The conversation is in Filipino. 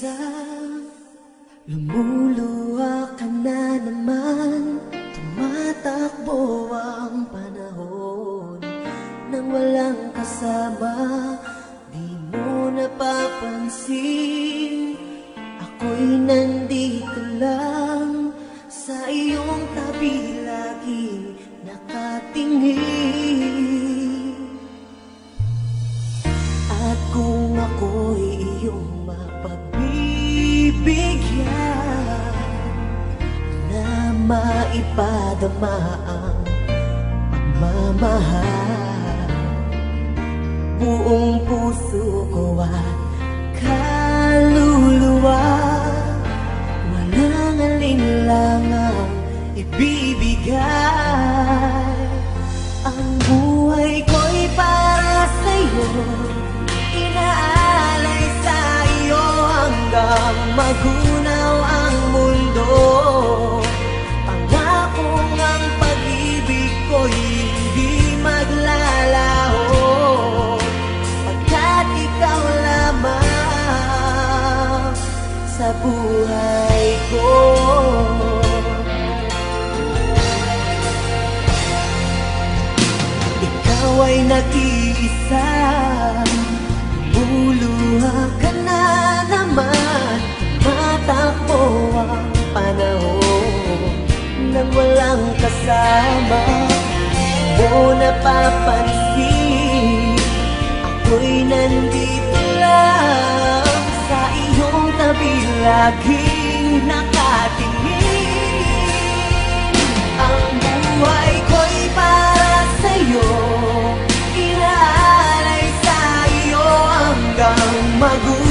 nag-iisa Lumuluwa ka na naman. Tumatakbo ang panahon. Nang walang kasama Di mo napapansin. Ako'y nandito lang. Sa iyong tabi lagi nakatingin maipadama ang pagmamahal. Buong puso ko at kaluluwa. Walang alinlangang ibibigay. Ang buhay ko'y para sa'yo. Inaalay sa iyo hanggang magunaw nag-iisa Buluha ka na naman. Matakbo ang panahon Nang walang kasama. Mo napapansin Ako'y nandito lang Sa iyong tabi. Laging nakatingin hanggang magunaw